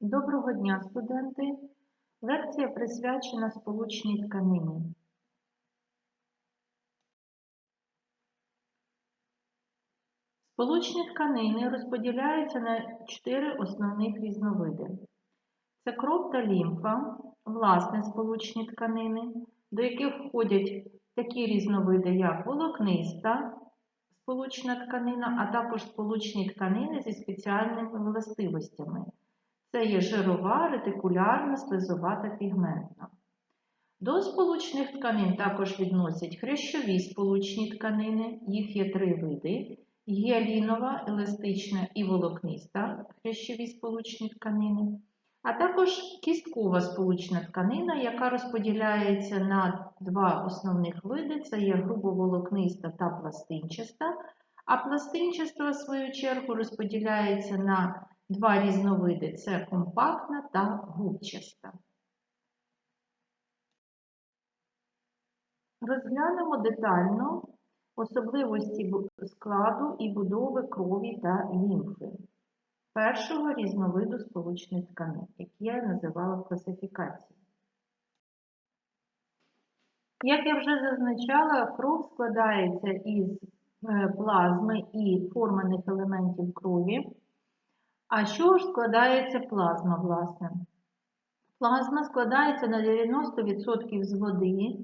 Доброго дня, студенти! Лекція присвячена сполучній тканині. Сполучні тканини розподіляються на чотири основних різновиди. Це кров та лімфа, власне сполучні тканини, до яких входять такі різновиди, як волокниста сполучна тканина, а також сполучні тканини зі спеціальними властивостями. Це є жирова, ретикулярна, слизова та пігментна. До сполучних тканин також відносять хрящові сполучні тканини, їх є три види: гіалінова, еластична і волокниста хрящові сполучні тканини, а також кісткова сполучна тканина, яка розподіляється на два основних види: це є грубоволокниста та пластинчаста, а пластинчаста, в свою чергу, розподіляється на Два різновиди це компактна та губчаста. Розглянемо детально особливості складу і будови крові та лімфи першого різновиду сполучних тканин, які я називала в класифікації. Як я вже зазначала, кров складається із е, плазми і форманих елементів крові. А що ж складається плазма, власне? Плазма складається на 90% з води,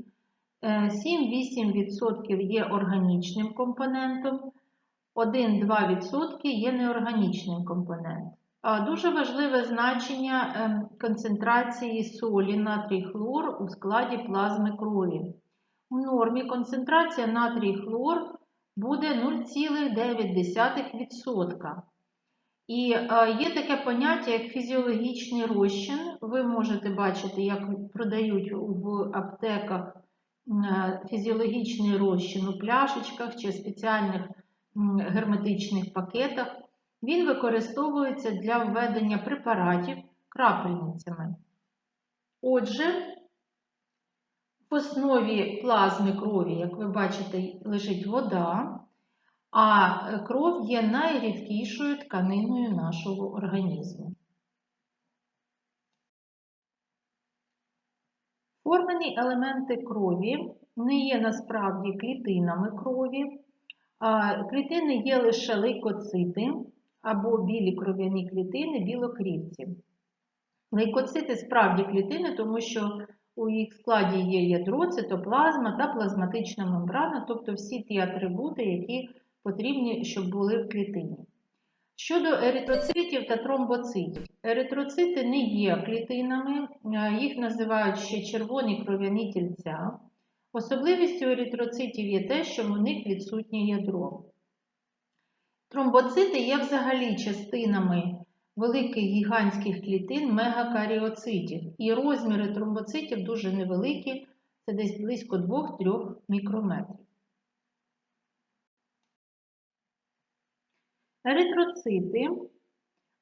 7-8% е, є органічним компонентом, 1-2% є неорганічним компонентом. Дуже важливе значення ем, концентрації солі натрій хлор у складі плазми крові. У нормі концентрація натрій хлор буде 0,9%. І е, є таке поняття, як фізіологічний розчин. Ви можете бачити, як продають в аптеках е, фізіологічний розчин у пляшечках чи спеціальних герметичних пакетах. Він використовується для введення препаратів крапельницями. Отже, в основі плазми крові, як ви бачите, лежить вода а кров є найрідкішою тканиною нашого організму. Формені елементи крові не є насправді клітинами крові. Клітини є лише лейкоцити або білі кров'яні клітини білокрівці. Лейкоцити справді клітини, тому що у їх складі є ядро, цитоплазма та плазматична мембрана, тобто всі ті атрибути, які потрібні, щоб були в клітині. Щодо еритроцитів та тромбоцитів, еритроцити не є клітинами, їх називають ще червоні кров'яні тільця. Особливістю еритроцитів є те, що в них відсутнє ядро. Тромбоцити є взагалі частинами великих гігантських клітин мегакаріоцитів, і розміри тромбоцитів дуже невеликі, це десь близько 2-3 мікрометрів. Еритроцити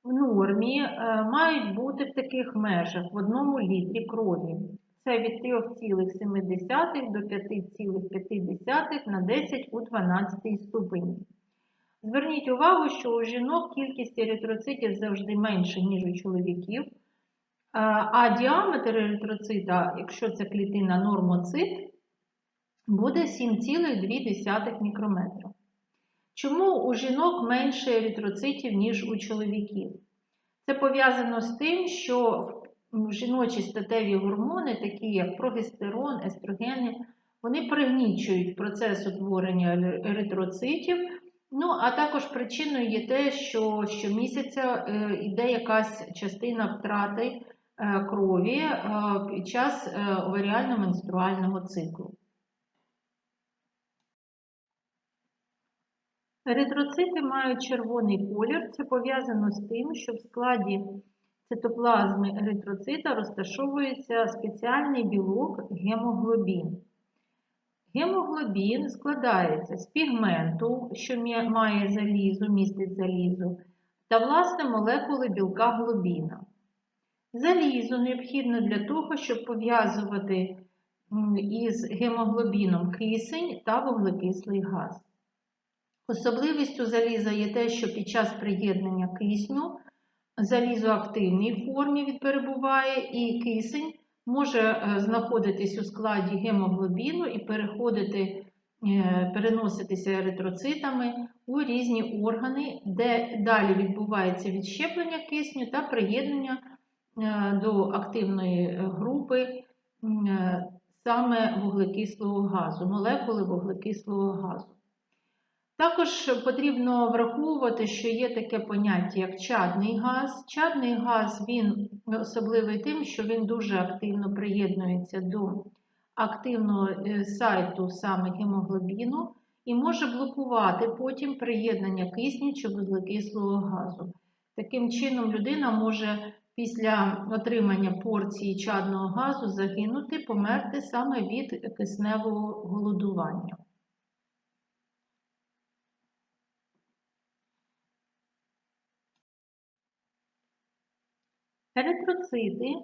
в нормі е, мають бути в таких межах в одному літрі крові. Це від 3,7 до 5,5 на 10 у 12 ступені. Зверніть увагу, що у жінок кількість еритроцитів завжди менша, ніж у чоловіків. Е, а діаметр еритроцита, якщо це клітина нормоцит, буде 7,2 мікрометра. Чому у жінок менше еритроцитів, ніж у чоловіків? Це пов'язано з тим, що жіночі статеві гормони, такі як прогестерон, естрогени, вони пригнічують процес утворення еритроцитів. Ну, а також причиною є те, що щомісяця йде е, якась частина втрати е, крові е, під час оваріально-менструального циклу. Еритроцити мають червоний колір. Це пов'язано з тим, що в складі цитоплазми еритроцита розташовується спеціальний білок гемоглобін. Гемоглобін складається з пігменту, що має залізо, містить залізо, та, власне, молекули білка глобіна. Залізо необхідно для того, щоб пов'язувати із гемоглобіном кисень та вуглекислий газ. Особливістю заліза є те, що під час приєднання кисню залізоактивній формі він перебуває, і кисень може е, знаходитись у складі гемоглобіну і переходити, е, переноситися еритроцитами у різні органи, де далі відбувається відщеплення кисню та приєднання е, до активної групи саме вуглекислого газу, молекули вуглекислого газу. Також потрібно враховувати, що є таке поняття, як чадний газ. Чадний газ він особливий тим, що він дуже активно приєднується до активного е, сайту саме гемоглобіну і може блокувати потім приєднання кисню чи вуглекислого газу. Таким чином, людина може після отримання порції чадного газу загинути, померти саме від кисневого голодування. Еритроцити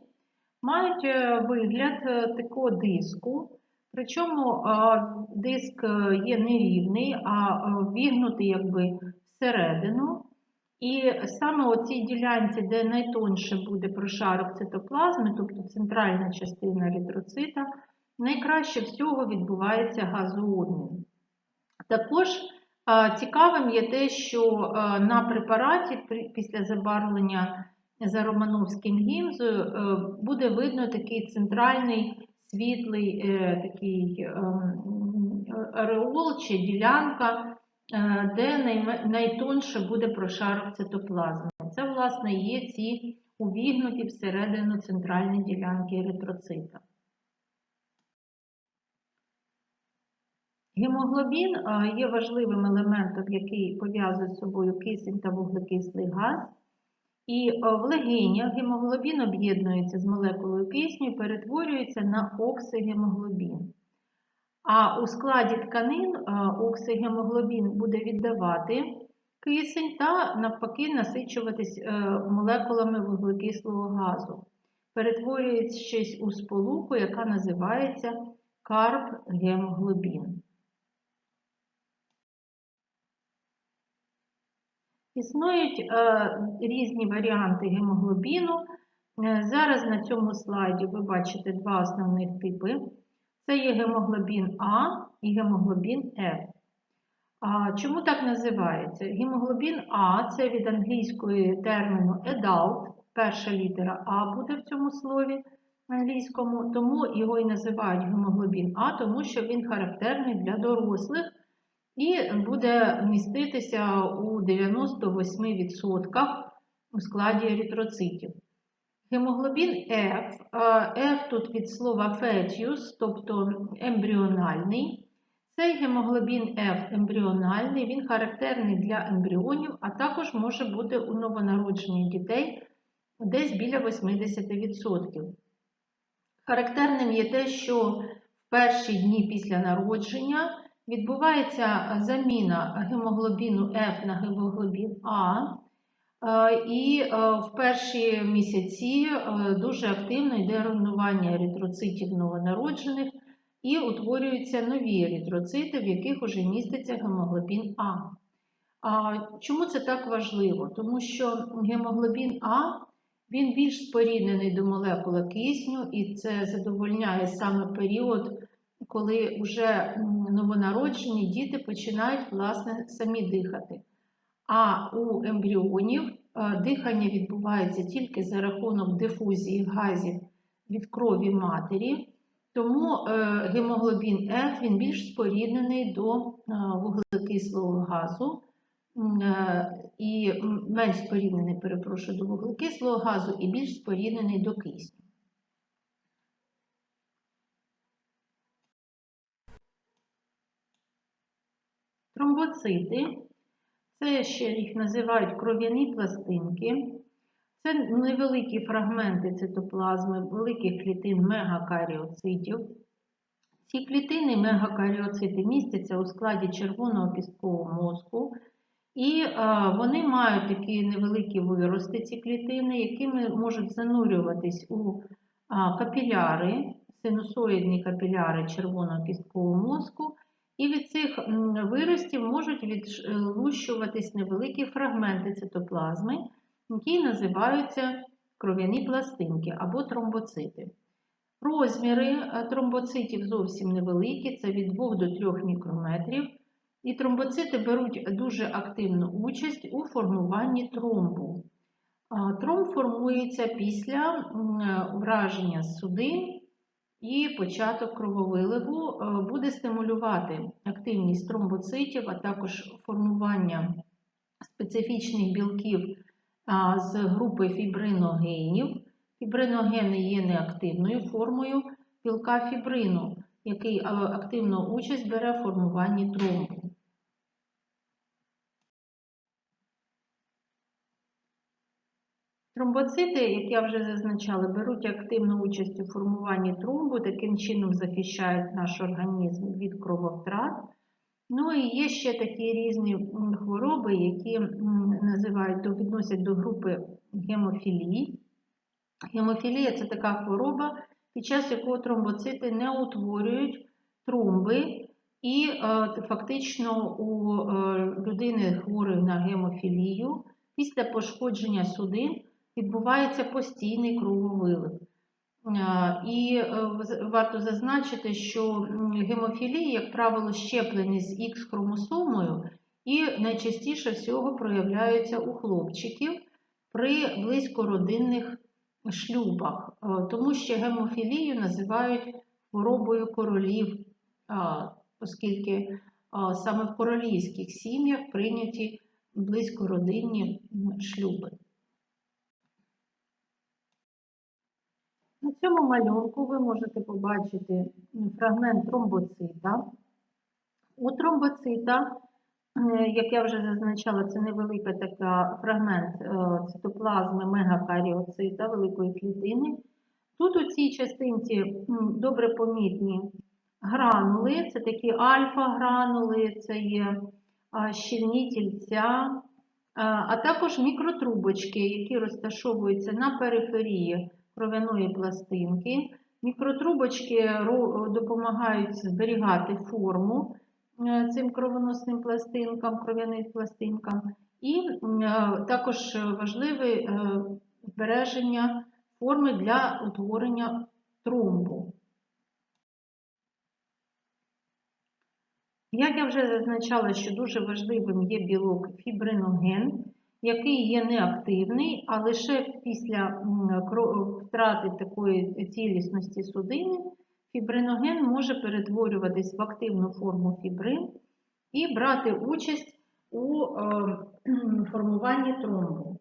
мають е, вигляд е, такого диску, причому е, диск є нерівний, а вігнутий якби всередину. І саме у цій ділянці, де найтонше буде прошарок цитоплазми, тобто центральна частина еритроцита, найкраще всього відбувається газообмін. Також цікавим є те, що на препараті після забарвлення за Романовським гімзою е, буде видно такий центральний світлий е, такий ем, ареол чи ділянка, е, де найтонше буде прошарок цитоплазми. Це, власне, є ці увігнуті всередину центральні ділянки еритроцита. Гемоглобін є важливим елементом, який пов'язує з собою кисень та вуглекислий газ. І е, в легенях гемоглобін об'єднується з молекулою кисню і перетворюється на оксигемоглобін. А у складі тканин е, оксигемоглобін буде віддавати кисень та навпаки насичуватись е, молекулами вуглекислого газу, перетворюючись у сполуку, яка називається карбгемоглобін. Існують е, різні варіанти гемоглобіну. Е, Зараз на цьому слайді ви бачите два основних типи. Це є гемоглобін А і гемоглобін F. А чому так називається? Гемоглобін А це від англійської терміну adult, перша літера А буде в цьому слові англійському, тому його і називають гемоглобін А, тому що він характерний для дорослих і буде міститися у 98% у складі еритроцитів. Гемоглобін F, F тут від слова fetus, тобто ембріональний. Цей гемоглобін F ембріональний, він характерний для ембріонів, а також може бути у новонароджених дітей десь біля 80%. Характерним є те, що в перші дні після народження відбувається заміна гемоглобіну F на гемоглобін А. Е, І е, в перші місяці е, дуже активно йде руйнування еритроцитів новонароджених і утворюються нові еритроцити, в яких уже міститься гемоглобін. А Чому це так важливо? Тому що гемоглобін А він більш споріднений до молекули кисню, і це задовольняє саме період, коли вже новонароджені діти починають власне самі дихати. А у ембріонів е, дихання відбувається тільки за рахунок дифузії газів від крові матері, тому е, гемоглобін F він більш споріднений до е, вуглекислого газу е, і менш споріднений, перепрошую, до вуглекислого газу і більш споріднений до кисню. Тромбоцити це ще їх називають кров'яні пластинки. Це невеликі фрагменти цитоплазми великих клітин мегакаріоцитів. Ці клітини мегакаріоцити містяться у складі червоного кісткового мозку, і е, вони мають такі невеликі вирости, ці клітини, якими можуть занурюватись у а, капіляри, синусоїдні капіляри червоного кісткового мозку. І від цих виростів можуть відлущуватись невеликі фрагменти цитоплазми, які називаються кров'яні пластинки або тромбоцити. Розміри е, тромбоцитів зовсім невеликі, це від 2 до 3 мікрометрів. І тромбоцити беруть дуже активну участь у формуванні тромбу. Тромб формується після е, враження судин і початок крововиливу е, буде стимулювати активність тромбоцитів, а також формування специфічних білків з групи фібриногенів. Фібриногени є неактивною формою білка фібрину, який а, активну участь бере в формуванні тромбу. Тромбоцити, як я вже зазначала, беруть активну участь у формуванні тромбу, таким чином захищають наш організм від крововтрат. Ну і є ще такі різні хвороби, які називають, відносять до групи гемофілії. Гемофілія це така хвороба, під час якої тромбоцити не утворюють тромби, і е, фактично у е, людини хворої на гемофілію після пошкодження судин відбувається постійний крововилив. Е, І е, варто зазначити, що м, гемофілія, як правило, щеплені з Х-хромосомою і найчастіше всього проявляються у хлопчиків при близькородинних шлюбах, Е, тому що гемофілію називають хворобою королів, оскільки саме в королівських сім'ях прийняті близькородинні шлюби. На цьому малюнку ви можете побачити фрагмент тромбоцита. У тромбоцита, е, як я вже зазначала, це невелика така фрагмент е, цитоплазми мегакаріоцита великої клітини. Тут у цій частинці добре помітні гранули, це такі альфа-гранули, це є щільні тільця, а, а також мікротрубочки, які розташовуються на периферії кров'яної пластинки. Мікротрубочки допомагають зберігати форму е, цим кровоносним пластинкам, кров'яним пластинкам. І е, також важливе е, збереження форми для утворення тромбу. Як я вже зазначала, що дуже важливим є білок фібриноген, який є неактивний, а лише після втрати такої цілісності судини фібриноген може перетворюватись в активну форму фібрин і брати участь у е, формуванні тромбу.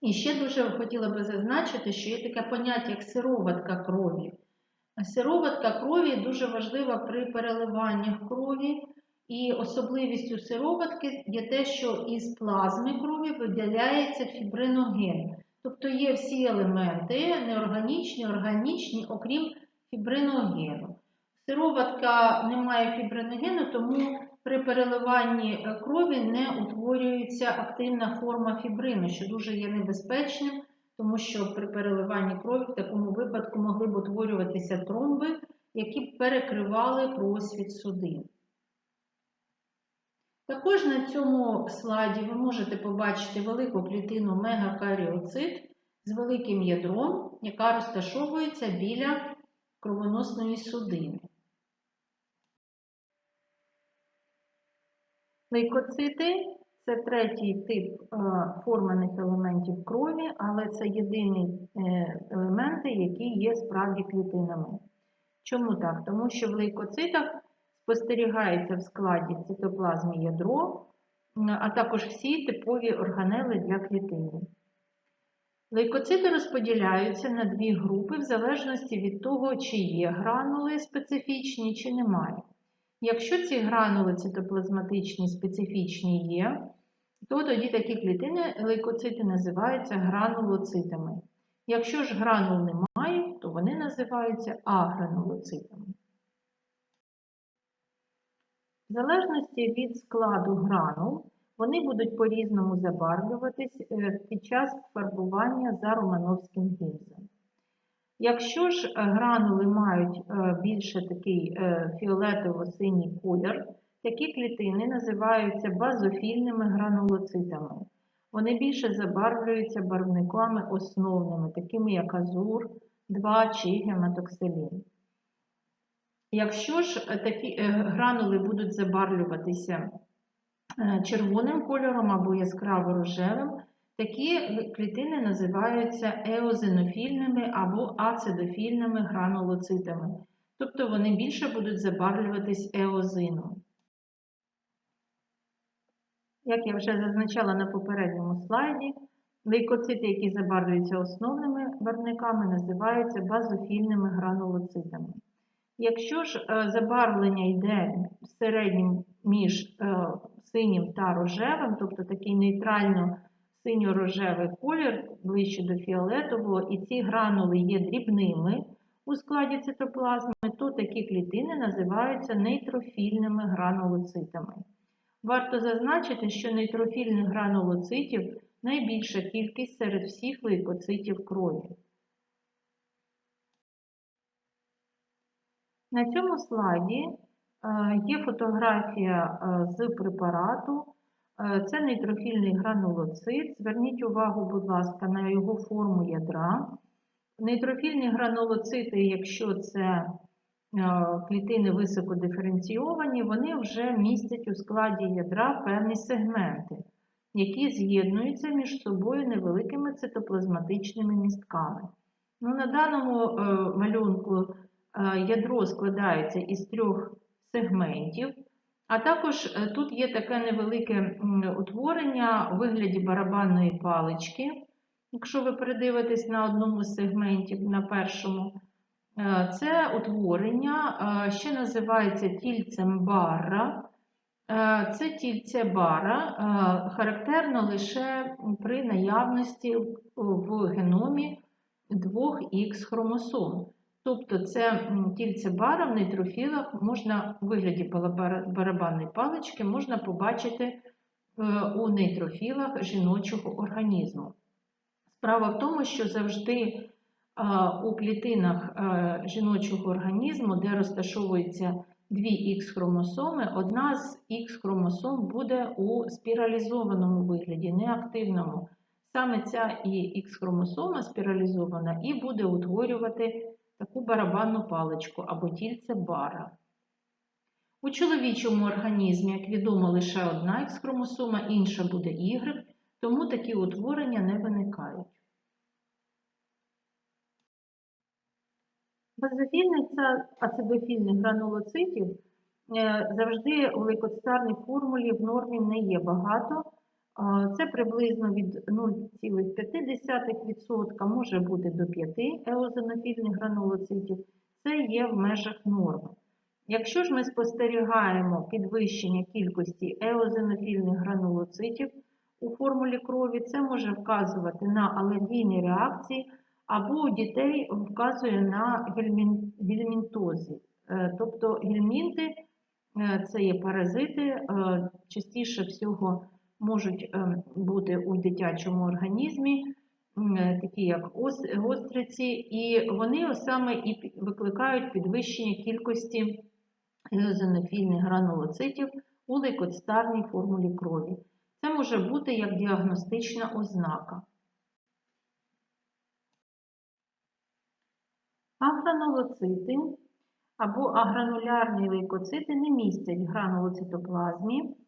І ще дуже хотіла би зазначити, що є таке поняття, як сироватка крові. Сироватка крові дуже важлива при переливаннях крові, і особливістю сироватки є те, що із плазми крові виділяється фібриноген. Тобто є всі елементи неорганічні, органічні, окрім фібриногену. Сироватка не має фібриногену, тому при переливанні е, крові не утворюється активна форма фібрину, що дуже є небезпечним, тому що при переливанні крові в такому випадку могли б утворюватися тромби, які б перекривали просвіт судин. Також на цьому слайді ви можете побачити велику клітину мегакаріоцит з великим ядром, яка розташовується біля кровоносної судини. Лейкоцити це третій тип е, формених елементів крові, але це єдині е, елементи, які є справді клітинами. Чому так? Тому що в лейкоцитах спостерігається в складі цитоплазми ядро, а також всі типові органели для клітини. Лейкоцити розподіляються на дві групи в залежності від того, чи є гранули специфічні, чи немає. Якщо ці гранули цитоплазматичні специфічні є, то тоді такі клітини лейкоцити називаються гранулоцитами. Якщо ж гранул немає, то вони називаються агранулоцитами. В залежності від складу гранул, вони будуть по-різному забарвлюватись е, під час фарбування за романовським гімзом. Якщо ж е, гранули мають е, більше такий фіолетово-синій колір, такі клітини називаються базофільними гранулоцитами. вони більше забарвлюються барвниками основними, такими як азур, 2 чи гематоксилін. Якщо ж е, такі е, гранули будуть забарвлюватися е, червоним кольором або яскраво рожевим, такі клітини називаються еозинофільними або ацидофільними гранулоцитами, тобто вони більше будуть забарвлюватись еозином. Як я вже зазначала на попередньому слайді, лейкоцити, які забарвлюються основними барвниками, називаються базофільними гранулоцитами. Якщо ж е, забарвлення йде середнім між е, синім та рожевим, тобто такий нейтрально синьо-рожевий колір ближче до фіолетового, і ці гранули є дрібними у складі цитоплазми, то такі клітини називаються нейтрофільними гранулоцитами. Варто зазначити, що нейтрофільних гранулоцитів найбільша кількість серед всіх лейкоцитів крові. На цьому слайді е, є фотографія е, з препарату. Е, Це нейтрофільний гранулоцит. Зверніть увагу, будь ласка, на його форму ядра. Нейтрофільні гранулоцити, якщо це клітини високодиференційовані, вони вже містять у складі ядра певні сегменти, які з'єднуються між собою невеликими цитоплазматичними містками. Ну, На даному малюнку ядро складається із трьох сегментів, а також е, тут є таке невелике утворення у вигляді барабанної палички. Якщо ви передивитесь на одному з сегментів, на першому, е, це утворення е, ще називається тільцем барра. Це тільце бара характерно лише при наявності в геномі двох х хромосом. Тобто це тільце бара в нейтрофілах можна у вигляді барабанної палички можна побачити е, у нейтрофілах жіночого організму. Справа в тому, що завжди у клітинах е, жіночого організму, де розташовуються дві х хромосоми, одна з х хромосом буде у спіралізованому вигляді, неактивному. Саме ця х хромосома спіралізована і буде утворювати таку барабанну паличку або тільце бара. У чоловічому організмі, як відомо, лише одна Х-хромосома, інша буде Y, тому такі утворення не виникають. Базофільних та ацидофільних гранулоцитів е, завжди у лейкоцитарній формулі в нормі не є багато. Це приблизно від 0,5% може бути до 5 еозинофільних гранулоцитів. Це є в межах норми. Якщо ж ми спостерігаємо підвищення кількості еозинофільних гранулоцитів у формулі крові, це може вказувати на алергійні реакції або у дітей вказує на гельмінтози. Е, тобто гельмінти е, це є паразити, е, частіше всього можуть ем, бути у дитячому організмі, е, такі як гостриці, і вони саме і викликають підвищення кількості езонофільних гранулоцитів у лейкоцитарній формулі крові. Це може бути як діагностична ознака. Агранулоцити або агранулярні лейкоцити не містять гранулоцитоплазмі, Е,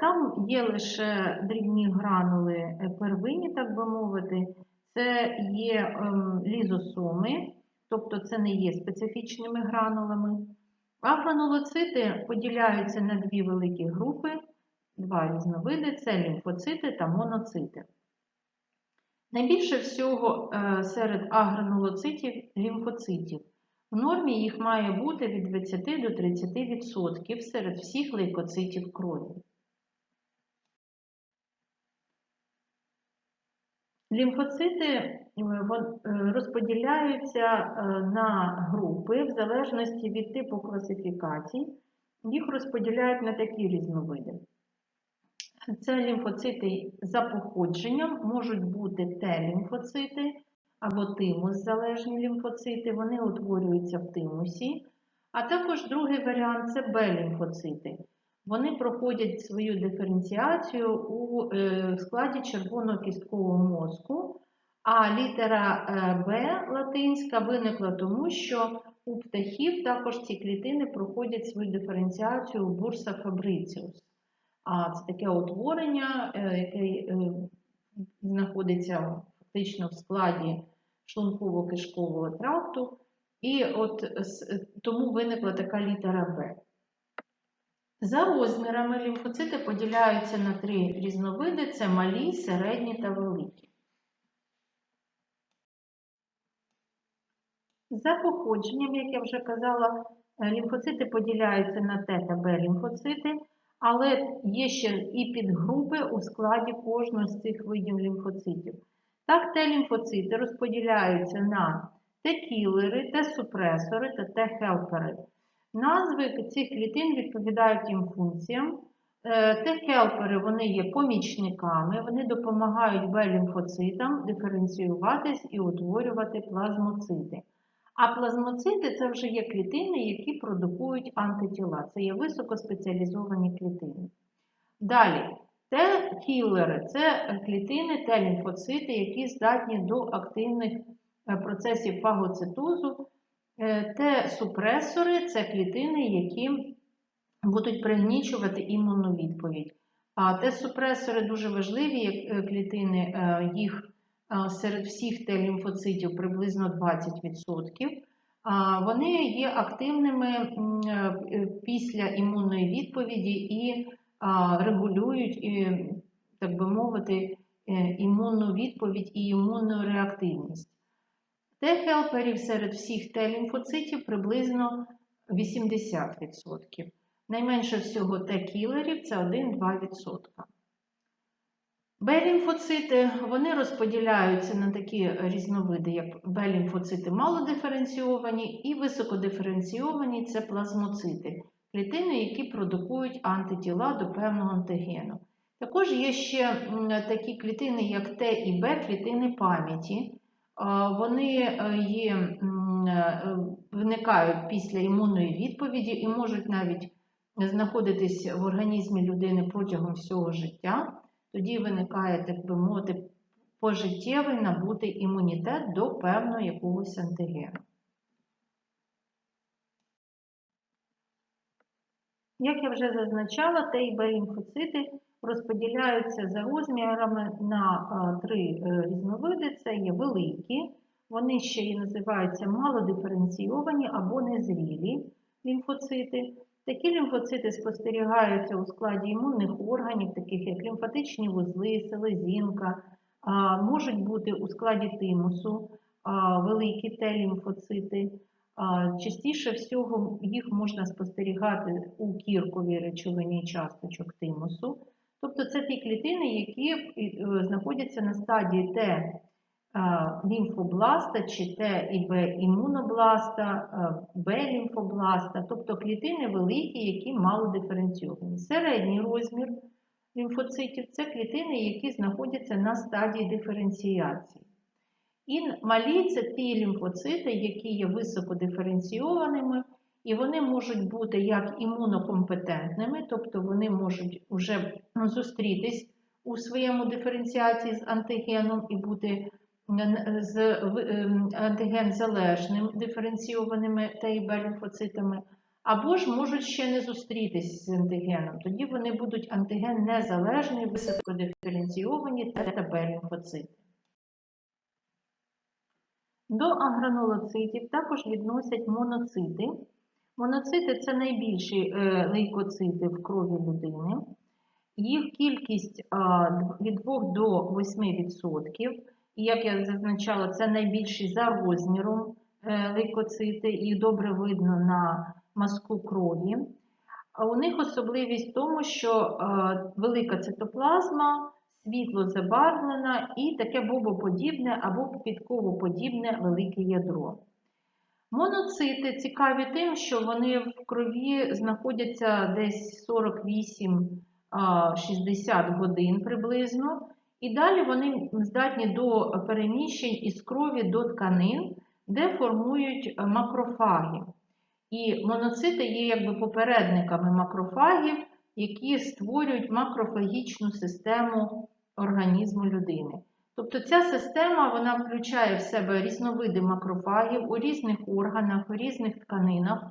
там є лише дрібні гранули е, первинні, так би мовити, це є ем, лізосоми, тобто це не є специфічними гранулами. А гранулоцити поділяються на дві великі групи, два різновиди це лімфоцити та моноцити. Найбільше всього е, серед агранулоцитів лімфоцитів. В нормі їх має бути від 20 до 30% серед всіх лейкоцитів крові. Лімфоцити е, е, розподіляються е, на групи в залежності від типу класифікацій. Їх розподіляють на такі різновиди. Це лімфоцити за походженням, можуть бути Т-лімфоцити або тимус-залежні лімфоцити, вони утворюються в тимусі. А також другий варіант це Б-лімфоцити. Вони проходять свою диференціацію у е, складі червоного кісткового мозку, а літера е, Б латинська виникла тому, що у птахів також ці клітини проходять свою диференціацію у бурса фабриціус. А це таке утворення, е, яке знаходиться фактично в складі шлунково-кишкового тракту, і от тому виникла така літера Б. За розмірами лімфоцити поділяються на три різновиди: це малі, середні та великі. За походженням, як я вже казала, е, лімфоцити поділяються на Т та Б лімфоцити, але є ще і підгрупи у складі кожного з цих видів лімфоцитів. Так, Т-лімфоцити розподіляються на Т-кілери, Т-супресори та Т-хелпери. Назви цих клітин відповідають їм функціям. Е, Т-хелпери вони є помічниками, вони допомагають Б-лімфоцитам диференціюватись і утворювати плазмоцити. А плазмоцити це вже є клітини, які продукують антитіла. Це є високоспеціалізовані клітини. Далі, Т-кілери це клітини Т-лімфоцити, які здатні до активних е, процесів фагоцитозу. Е, Т-супресори це клітини, які будуть пригнічувати імунну відповідь. А Т-супресори дуже важливі, як е, клітини, е, їх серед всіх Т-лімфоцитів приблизно 20%. А, Вони є активними після імунної відповіді і регулюють, так би мовити, імунну відповідь і імунну реактивність. Т-хелперів серед всіх Т-лімфоцитів приблизно 80%. Найменше всього Т-кілерів це 1-2%. Б-лімфоцити вони розподіляються на такі різновиди, як Б-лімфоцити малодиференційовані і високодиференційовані це плазмоцити, клітини, які продукують антитіла до певного антигену. Також є ще такі клітини, як Т і Б, клітини пам'яті. А, Вони е, є, е, виникають після імунної відповіді і можуть навіть знаходитись в організмі людини протягом всього життя. Тоді виникає, так би мовити, пожиттєвий набутий імунітет до певного якогось антигену. Як я вже зазначала, Т і Б лімфоцити розподіляються за розмірами на е, три е, різновиди. Це є великі, вони ще і називаються малодиференційовані або незрілі лімфоцити. Такі лімфоцити спостерігаються у складі імунних органів, таких як лімфатичні вузли, селезінка, можуть бути у складі тимусу великі Т-лімфоцити. Частіше всього їх можна спостерігати у кірковій речовині часточок тимусу. Тобто це ті клітини, які е, знаходяться на стадії Т лімфобласта чи Т і Б імунобласта, Б лімфобласта, тобто клітини великі, які мало диференційовані. Середній розмір лімфоцитів це клітини, які знаходяться на стадії диференціації. І малі це ті лімфоцити, які є високодиференційованими, і вони можуть бути як імунокомпетентними, тобто вони можуть вже зустрітись у своєму диференціації з антигеном і бути з ем, антиген-залежним диференційованими Т і Б лімфоцитами, або ж можуть ще не зустрітись з антигеном. Тоді вони будуть антиген-незалежні, високодиференційовані Т та Б лімфоцити. До агранулоцитів також відносять моноцити. Моноцити це найбільші е, лейкоцити в крові людини. Їх кількість від 2 до 8%. І як я зазначала, це найбільші за розміром е, лейкоцити, їх добре видно на мазку крові. У них особливість в тому, що е, велика цитоплазма, світло забарвлена і таке бобоподібне або підковоподібне велике ядро. Моноцити цікаві тим, що вони в крові знаходяться десь 48-60 годин приблизно. І далі вони здатні до переміщень із крові до тканин, де формують макрофаги. І моноцити є якби попередниками макрофагів, які створюють макрофагічну систему організму людини. Тобто ця система вона включає в себе різновиди макрофагів у різних органах, у різних тканинах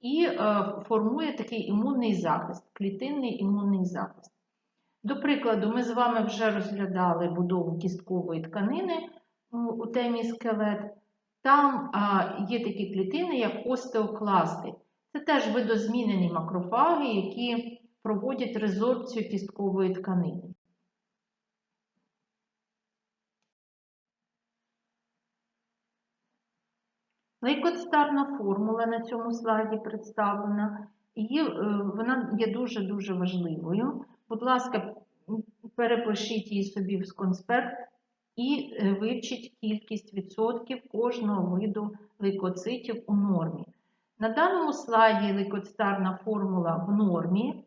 і е, формує такий імунний захист, клітинний імунний захист. До прикладу, ми з вами вже розглядали будову кісткової тканини у темі скелет. Там є такі клітини, як остеокласти. Це теж видозмінені макрофаги, які проводять резорбцію кісткової тканини. Лейкоцитарна формула на цьому слайді представлена. І е, вона є дуже-дуже важливою. Будь ласка, перепишіть її собі в конспект і е, вивчіть кількість відсотків кожного виду лейкоцитів у нормі. На даному слайді лейкоцитарна формула в нормі.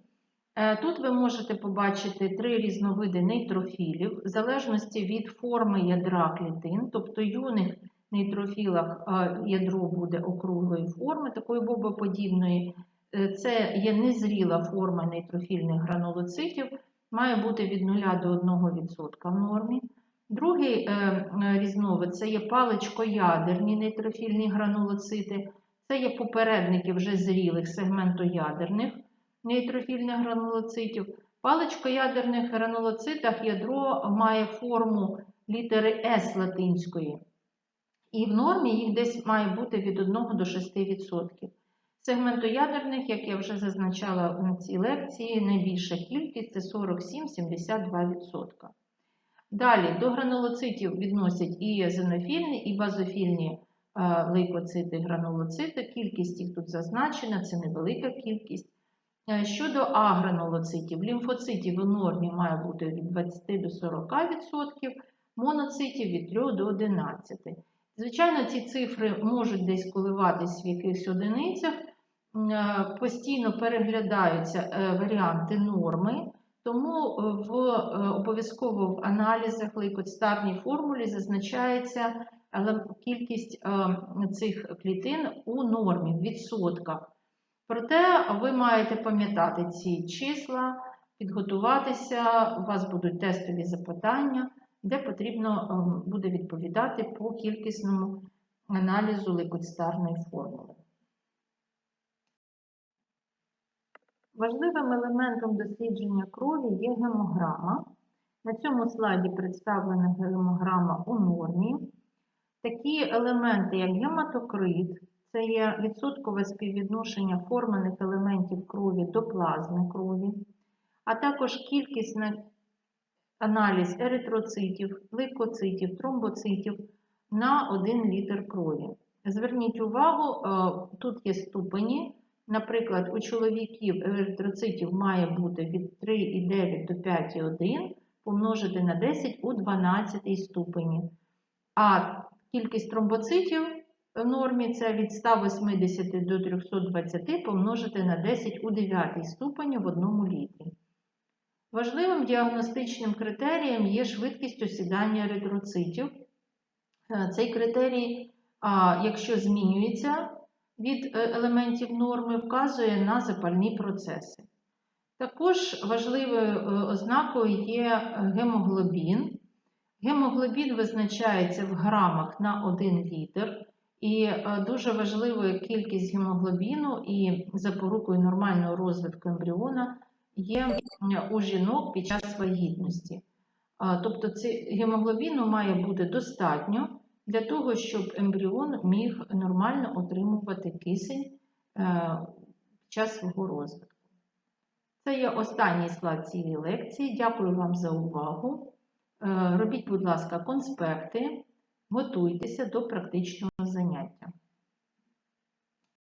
Е, Тут ви можете побачити три різновиди нейтрофілів, в залежності від форми ядра клітин, тобто юних нейтрофілах е, ядро буде округлої форми, такої бобоподібної. Е, Це є незріла форма нейтрофільних гранулоцитів, має бути від 0 до 1% в нормі. Другий е, різновид це є паличкоядерні нейтрофільні гранулоцити, це є попередники вже зрілих сегментоядерних нейтрофільних гранулоцитів. В паличкоядерних гранулоцитах ядро має форму літери С латинської. І в нормі їх десь має бути від 1 до 6%. Сегментоядерних, як я вже зазначала на цій лекції, найбільша кількість це 47-72%. Далі до гранулоцитів відносять і езонофільні, і базофільні е, лейкоцити, гранулоцити. Кількість їх тут зазначена, це невелика кількість. Е, Щодо агранулоцитів, лімфоцитів у нормі має бути від 20 до 40%, моноцитів від 3 до 11%. Звичайно, ці цифри можуть десь коливатись в якихось одиницях, Е, постійно переглядаються е, варіанти норми, тому в е, обов'язково в аналізах лейкоцитарній формулі зазначається кількість цих клітин у нормі в відсотках. Проте ви маєте пам'ятати ці числа, підготуватися, у вас будуть тестові запитання, де потрібно е, буде відповідати по кількісному аналізу лейкоцитарної формули. Важливим елементом дослідження крові є гемограма. На цьому слайді представлена гемограма у нормі. Такі елементи, як гематокрит, це є відсоткове співвідношення формених елементів крові до плазми крові, а також кількісний аналіз еритроцитів, лейкоцитів, тромбоцитів на 1 літр крові. Зверніть увагу, е, тут є ступені. Наприклад, у чоловіків еритроцитів має бути від 3,9 до 5,1 помножити на 10 у 12 ступені. А кількість тромбоцитів в нормі це від 180 до 320 помножити на 10 у 9 ступені в одному літрі. Важливим діагностичним критерієм є швидкість осідання еритроцитів. Е, Цей критерій, якщо змінюється від е, елементів норми, вказує на запальні процеси. Також важливою е, ознакою є гемоглобін. Гемоглобін визначається в грамах на 1 літр, і дуже важливою кількість гемоглобіну і запорукою нормального розвитку ембріона є у жінок під час вагітності. Тобто гемоглобіну має бути достатньо для того, щоб ембріон міг нормально отримувати кисень е, під час свого розвитку. Це є останній склад цієї лекції. Дякую вам за увагу. Е, Робіть, будь ласка, конспекти, готуйтеся до практичного заняття.